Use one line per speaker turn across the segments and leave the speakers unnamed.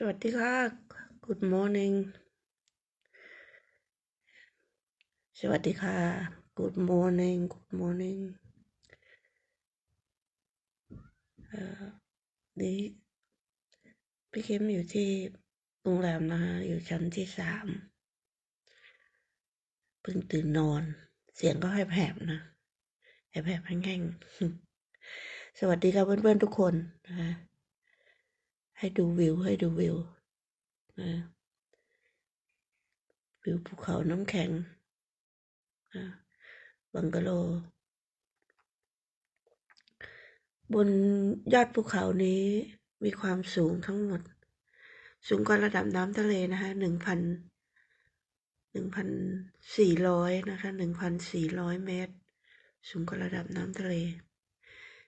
สวัสดีค่ะ Good morning สวัสดีค่ะ Good morning Good morning เอ่อนี่พี่คิมอยู่ที่โรงแรมนะคะอยู่ชั้นที่สามเพิ่งตื่นนอน เสียงก็แหบๆนะแหบๆแห้งๆสวัสดีค่ะเพื่อนๆทุกคนนะคะ ให้ดูวิวให้ดูวิวนะวิวภูเขาน้ำแข็งนะบังกะโล บนยอดภูเขานี้มีความสูงทั้งหมด สูงกว่าระดับน้ำทะเลนะคะหนึ่งพันหนึ่งพันสี่ร้อยนะคะหนึ่งพันสี่ร้อยเมตร สูงกว่าระดับน้ำทะเล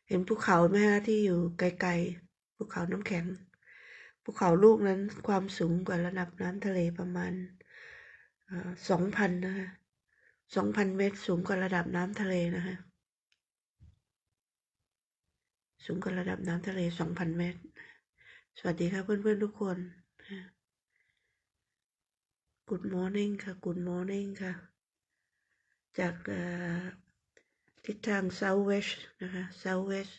เห็นภูเขาไหมคะที่อยู่ไกลๆภูเขาน้ำแข็ง ภูเขาลูกนั้นความสูงกว่าระดับน้ำทะเลประมาณสองพันนะคะสองพันเมตรสูงกว่าระดับน้ำทะเลนะคะสูงกว่าระดับน้ำทะเล2,000เมตร สวัสดีครับเพื่อนๆทุกคน Good morning ค่ะ Good morning ค่ะ จากทิศทาง southwest นะคะ southwest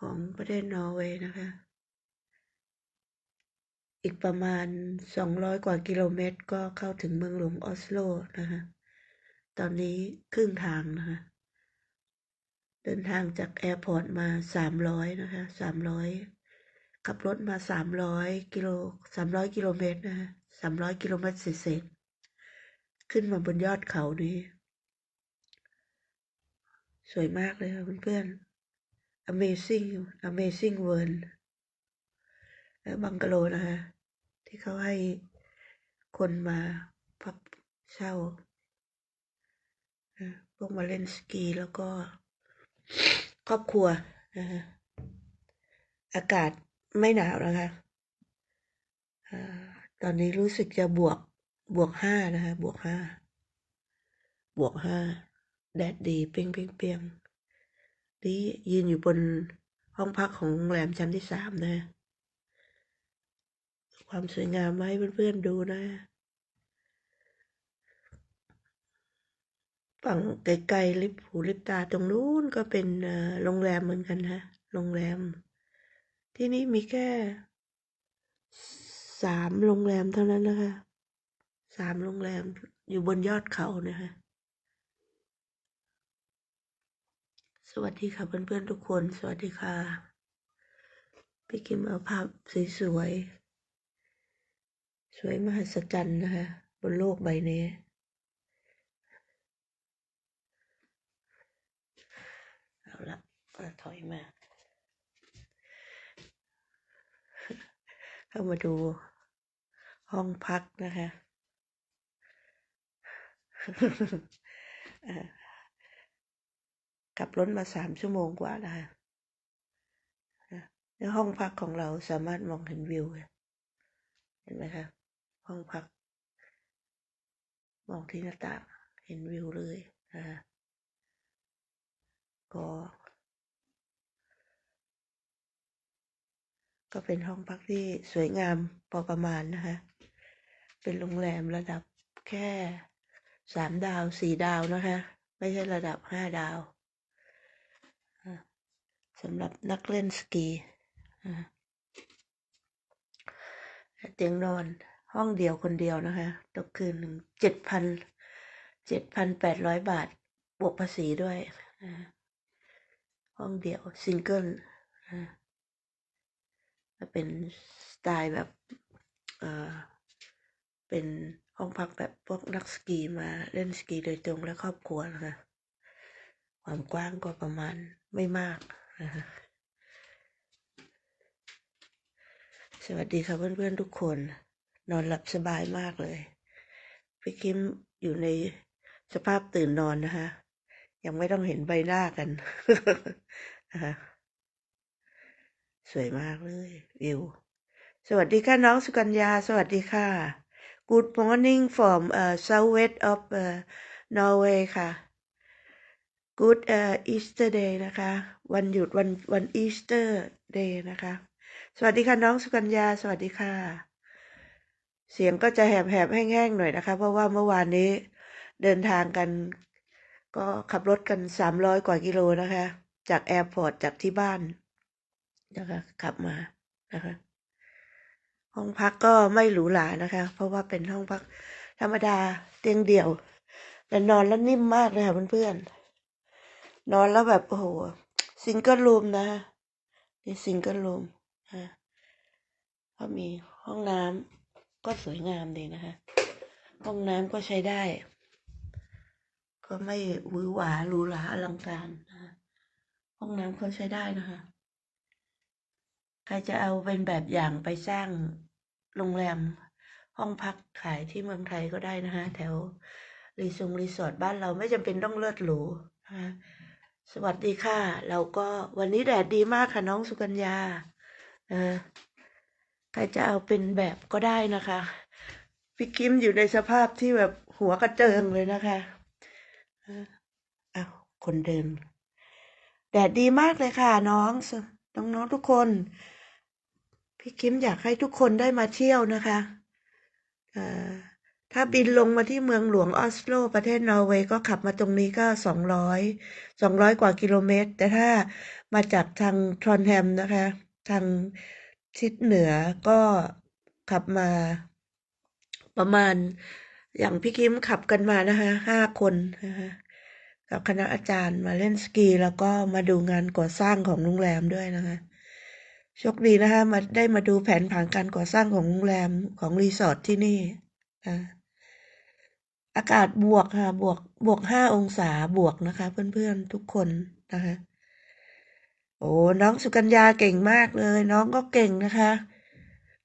ของประเทศนอร์เวย์นะคะ อีกประมาณ 200 กว่ากิโลเมตร ก็เข้าถึงเมืองหลวงออสโลนะคะตอนนี้ครึ่งทางนะคะ เดินทางจากแอร์พอร์ตมาสามร้อยนะคะสามร้อยขับรถมาสามร้อยกิโลสามร้อยกิโลเมตรนะคะสามร้อยกิโลเมตรเศษขึ้นมาบนยอดเขานี้ สวยมากเลยค่ะเพื่อนๆ Amazing Amazing World บังกะโลนะคะที่เขาให้คนมาพักเช่าพวกมาเล่นสกีแล้วก็ครอบครัวนะฮะอากาศไม่หนาวนะคะตอนนี้รู้สึกจะบวกบวกห้านะคะบวกห้าบวกห้าแดดดีเปียงเปียงเปียงนี่ยืนอยู่บนห้องพักของโรงแรมชั้นที่สามนะ ความสวยงามมาให้เพื่อนๆดูนะ ฝั่งไกลๆลิบหูลิบตาตรงนู้นก็เป็นโรงแรมเหมือนกันฮะโรงแรม ที่นี่มีแค่สามโรงแรมเท่านั้นนะคะสามโรงแรมอยู่บนยอดเขานะคะสวัสดีค่ะเพื่อนๆทุกคน สวัสดีค่ะ พี่กิมเอาภาพสวยๆ สวยมหัศจรรย์นะคะ บนโลกใบนี้เอาละถอยมา เข้ามาดูห้องพักนะคะอ่าขับรถมาสามชั่วโมงกว่าแล้วค่ะในห้องพักของเราสามารถมองเห็นวิว เห็นไหมคะ ห้องพัก มองที่หน้าต่างเห็นวิวเลยนะคะก็ ก็เป็นห้องพักที่สวยงามพอประมาณนะคะ เป็นโรงแรมระดับแค่สามดาวสี่ดาวนะคะ ไม่ใช่ระดับห้าดาวสำหรับนักเล่นสกีอ่าเตียงนอน ห้องเดียวคนเดียวนะคะ ตกคืนหนึ่งเจ็ดพันเจ็ดพันแปดร้อยบาท บวกภาษีด้วยห้องเดียวซิงเกิลเป็นสไตล์แบบเออเป็นห้องพักแบบพวกนักสกีมาเล่นสกีโดยตรงและครอบครัวนะคะ ความกว้างก็ประมาณไม่มากนะคะสวัสดีค่ะเพื่อนๆทุกคน นอนหลับสบายมากเลยพี่คิมอยู่ในสภาพตื่นนอนนะคะยังไม่ต้องเห็นใบหน้ากันนะคะสวยมากเลยวิว สวัสดีค่ะน้องสุกัญญา สวัสดีค่ะ Good morning from uh, southwest of uh, Norway ค่ะ Good uh, Easter Day นะคะ วันหยุดวันวัน Easter Day นะคะ สวัสดีค่ะน้องสุกัญญา สวัสดีค่ะ เสียงก็จะแหบๆแห้งๆหน่อยนะคะ เพราะว่าเมื่อวานนี้เดินทางกัน ก็ขับรถกันสามร้อยกว่ากิโลนะคะ จากแอร์พอร์ตจากที่บ้านนะคะขับมานะคะ ห้องพักก็ไม่หรูหรานะคะ เพราะว่าเป็นห้องพักธรรมดาเตียงเดี่ยว แต่นอนแล้วนิ่มมากเลยค่ะเพื่อนๆนอนแล้วแบบโอ้โหซิงเกิลรูมนะคะนี่ซิงเกิลรูมอะก็มีห้องน้ำ ก็สวยงามดีนะคะ ห้องน้ำก็ใช้ได้ ก็ไม่หวือหวาหรูหราอลังการนะห้องน้ำก็ใช้ได้นะคะ ใครจะเอาเป็นแบบอย่างไปสร้างโรงแรมห้องพักขายที่เมืองไทยก็ได้นะคะแถวรีสอร์ทรีสอร์ทบ้านเราไม่จำเป็นต้องเลิศหรูนะคะสวัสดีค่ะ เราก็วันนี้แดดดีมากค่ะน้องสุกัญญา เออ ใครจะเอาเป็นแบบก็ได้นะคะ พี่คิมอยู่ในสภาพที่แบบหัวกระเจิงเลยนะคะอ้าวคนเดินแดดดีมากเลยค่ะน้องน้องๆทุกคน พี่คิมอยากให้ทุกคนได้มาเที่ยวนะคะถ้าบินลงมาที่เมืองหลวงออสโล ประเทศนอร์เวย์ก็ขับมาตรงนี้ก็สองร้อยสองร้อยกว่ากิโลเมตร แต่ถ้ามาจากทางทรอนแฮมนะคะ ทาง ทิศเหนือก็ขับมา ประมาณ อย่างพี่คิมขับกันมานะคะห้าคนนะคะกับคณะอาจารย์มาเล่นสกี แล้วก็มาดูงานก่อสร้างของโรงแรมด้วยนะคะโชคดีนะคะมาได้มาดูแผนผังการก่อสร้างของโรงแรมของรีสอร์ทที่นี่อ่าอากาศบวกค่ะบวกบวกห้าองศาบวกนะคะ เพื่อนๆทุกคนนะคะ โอ้น้องสุกัญญาเก่งมากเลย น้องก็เก่งนะคะ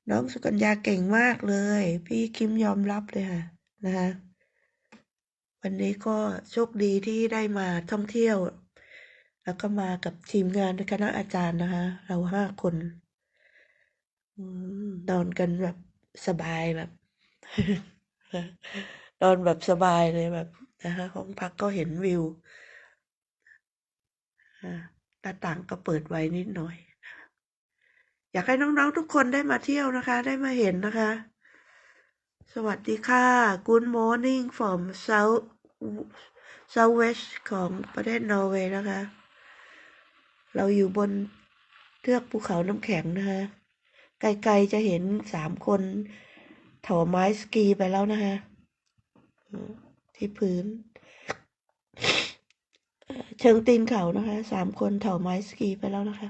น้องสุกัญญาเก่งมากเลย พี่คิมยอมรับเลยค่ะนะคะวันนี้ก็โชคดีที่ได้มาท่องเที่ยว แล้วก็มากับทีมงานคณะอาจารย์นะคะ เราห้าคนนอนกันแบบสบายแบบนอนแบบสบายเลยแบบนะคะห้องพักก็เห็นวิวอ่า หน้าต่างก็เปิดไว้นิดหน่อยอยากให้น้องๆทุกคนได้มาเที่ยวนะคะ ได้มาเห็นนะคะ สวัสดีค่ะ Good morning from South Southwest ของประเทศนอร์เวย์นะคะ เราอยู่บนเทือกภูเขาน้ำแข็งนะคะ ไกลๆจะเห็นสามคนถอไม้สกีไปแล้วนะคะที่พื้น ชิงตีนเขานะคะสามคนถอไม้สกีไปแล้วนะคะ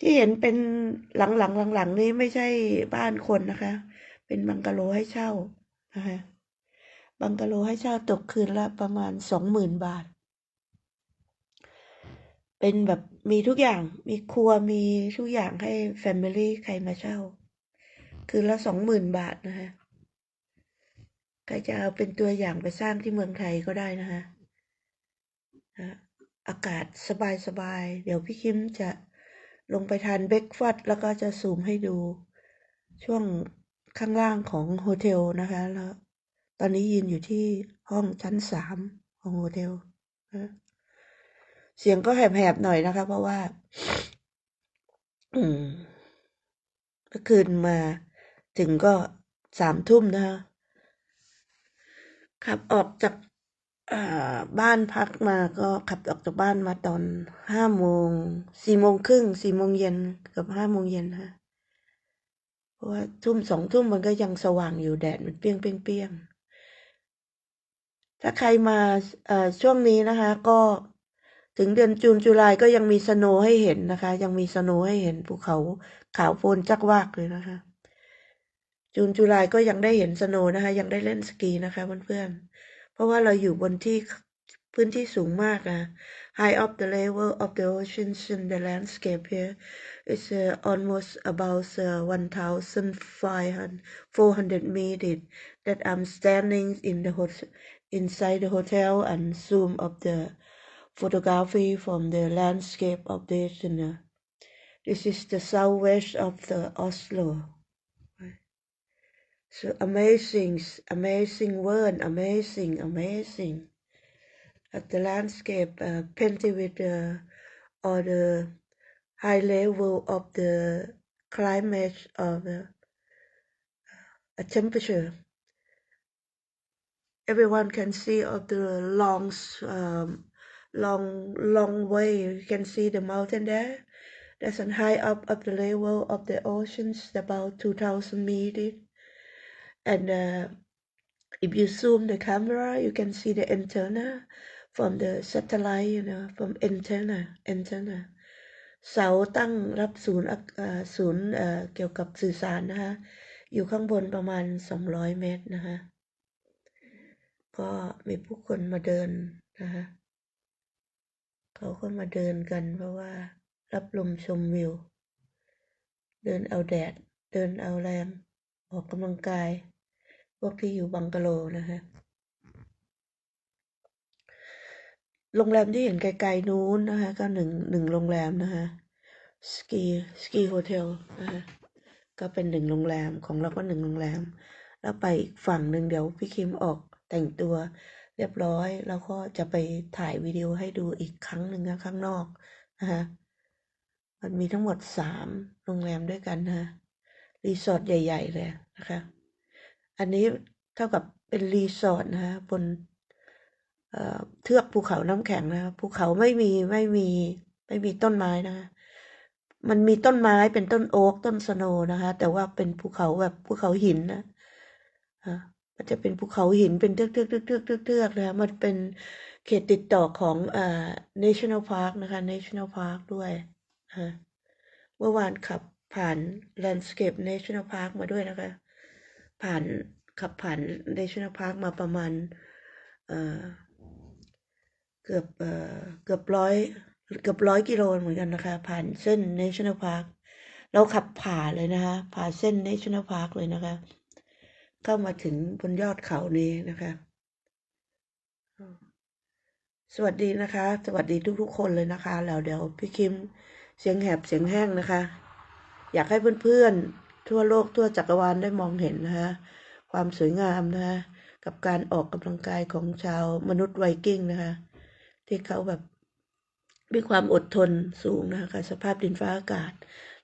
ที่เห็นเป็นหลังๆหลังๆนี้ไม่ใช่บ้านคนนะคะ เป็นบังกะโลให้เช่านะคะบังกะโลให้เช่าตกคืนละประมาณสองหมื่นบาท เป็นแบบมีทุกอย่างมีครัวมีทุกอย่างให้แฟมิลี่ใครมาเช่า คืนละสองหมื่นบาทนะคะใครจะเอาเป็นตัวอย่างไปสร้างที่เมืองไทยก็ได้นะคะ นะอากาศสบายๆ เดี๋ยวพี่คิมจะลงไปทานเบรกฟาสต์แล้วก็จะซูมให้ดูช่วงข้างล่างของโฮเทลนะคะแล้วตอนนี้ยืนอยู่ที่ห้องชั้นสามของโฮเทลนะเสียงก็แหบๆหน่อยนะคะ เพราะว่าเมื่อคืนมาถึงก็สามทุ่มนะคะขับออกจาก บ้านพักมาก็ขับออกจากบ้านมาตอนห้าโมงสี่โมงครึ่งสี่โมงเย็นกับห้าโมงเย็นฮะเพราะว่าทุ่มสองทุ่มมันก็ยังสว่างอยู่แดดมันเปรี้ยงเปรี้ยงเปี้ยงถ้าใครมาช่วงนี้นะคะ ก็ถึงเดือนจูนจุลายก็ยังมีสโนว์ให้เห็นนะคะ ยังมีสโนว์ให้เห็นภูเขาขาวโพลนจักวากเลยนะคะ จูนจุลายก็ยังได้เห็นสโนว์นะคะ ยังได้เล่นสกีนะคะเพื่อนๆ เพราะว่าเราอยู่บนที่พื้นที่สูงมากอะ high up the level of the ocean and the landscape here is uh, almost about uh, 1,400 meters that I'm standing in the hot- inside the hotel and zoom of the photography from the landscape of this and uh, this is the southwest of the Oslo so amazing, amazing word, amazing, amazing. At the landscape uh, painted with uh, all the high level of the climate of the a temperature. Everyone can see of the long um, long long way. You can see the mountain there. That's an high up of the level of the oceans about 2000 meters and uh, if you zoom the camera you can see the antenna from the satellite you know from antenna antenna เสาตั้งรับศูนย์ศูนย์เอ่อเกี่ยวกับสื่อสารนะคะอยู่ข้างบนประมาณ 200 เมตรนะคะก็มีผู้คนมาเดินนะคะเขาก็มาเดินกันเพราะว่ารับลมชมวิว เดินเอาแดด เดินเอาแรง ออกกำลังกาย พวกที่อยู่บังกะโลนะคะโรงแรมที่เห็นไกลๆนู้นนะคะก็หนึ่งหนึ่งโรงแรมนะคะสกีสกีโฮเทลนะคะก็เป็นหนึ่งโรงแรมของเราก็หนึ่งโรงแรม แล้วไปอีกฝั่งหนึ่งเดี๋ยวพี่คิมออกแต่งตัวเรียบร้อย แล้วก็จะไปถ่ายวิดีโอให้ดูอีกครั้งหนึ่งข้างนอกนะคะมันมีทั้งหมดสามโรงแรมด้วยกันนะรีสอร์ทใหญ่ ๆ เลยนะคะ อันนี้เท่ากับเป็นรีสอร์ทนะคะบนเอ่อเทือกภูเขาน้ำแข็งนะครับภูเขาไม่มีไม่มีไม่มีต้นไม้นะคะมันมีต้นไม้เป็นต้นโอ๊กต้นสโนนะคะ แต่ว่าเป็นภูเขาแบบภูเขาหินนะมันจะเป็นภูเขาหินเป็นเทือกเทือกเทือกเทือกเทือกเทือกนะคะมันเป็นเขตติดต่อของอ่า national park นะคะ national park ด้วยเมื่อวานขับผ่าน landscape national park มาด้วยนะคะ ผ่านขับผ่าน national park มาประมาณเอ่อเกือบเอ่อเกือบร้อยเกือบร้อยกิโลเหมือนกันนะคะ ผ่านเส้น National Park เราขับผ่าเลยนะคะ ผ่าเส้น National Park เลยนะคะเข้ามาถึงบนยอดเขานี้นะคะ สวัสดีนะคะ สวัสดีทุกๆ คนเลยนะคะแล้วเดี๋ยวพี่คิมเสียงแหบเสียงแห้งนะคะ อยากให้เพื่อนๆ ทั่วโลกทั่วจักรวาลได้มองเห็นนะคะความสวยงามนะคะกับการออกกำลังกายของชาวมนุษย์ไวกิ้งนะคะที่เขาแบบมีความอดทนสูงนะคะกับสภาพดินฟ้าอากาศ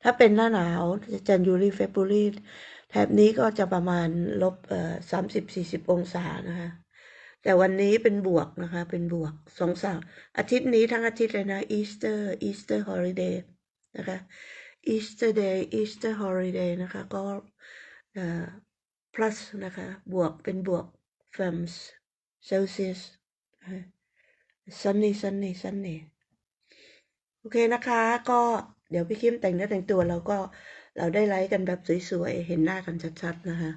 ถ้าเป็นหน้าหนาวจันยูรีเฟบรุรีแถบนี้ก็จะประมาณลบสามสิบสี่สิบองศานะคะแต่วันนี้เป็นบวกนะคะ เป็นบวกสองสามอาทิตย์นี้ทั้งอาทิตย์เลยนะอีสเตอร์อีสเตอร์ฮอลิเดย์นะคะ อีสเตอร์เดย์อีสเตอร์ฮอลิเดย์นะคะ ก็ plus นะคะ บวกเป็นบวก Fams Celsius sunny sunny sunny โอเคนะคะ ก็เดี๋ยวพี่คิมแต่งเนื้อแต่งตัวเราก็เราได้ไลฟ์กันแบบสวยๆ เห็นหน้ากันชัดๆ นะคะ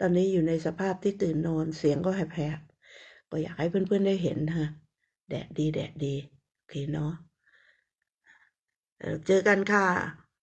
ตอนนี้อยู่ในสภาพที่ตื่นนอนเสียงก็แหบๆ ก็อยากให้เพื่อนๆได้เห็นนะคะแดดดีแดดดี โอเคเนาะเจอกันค่ะ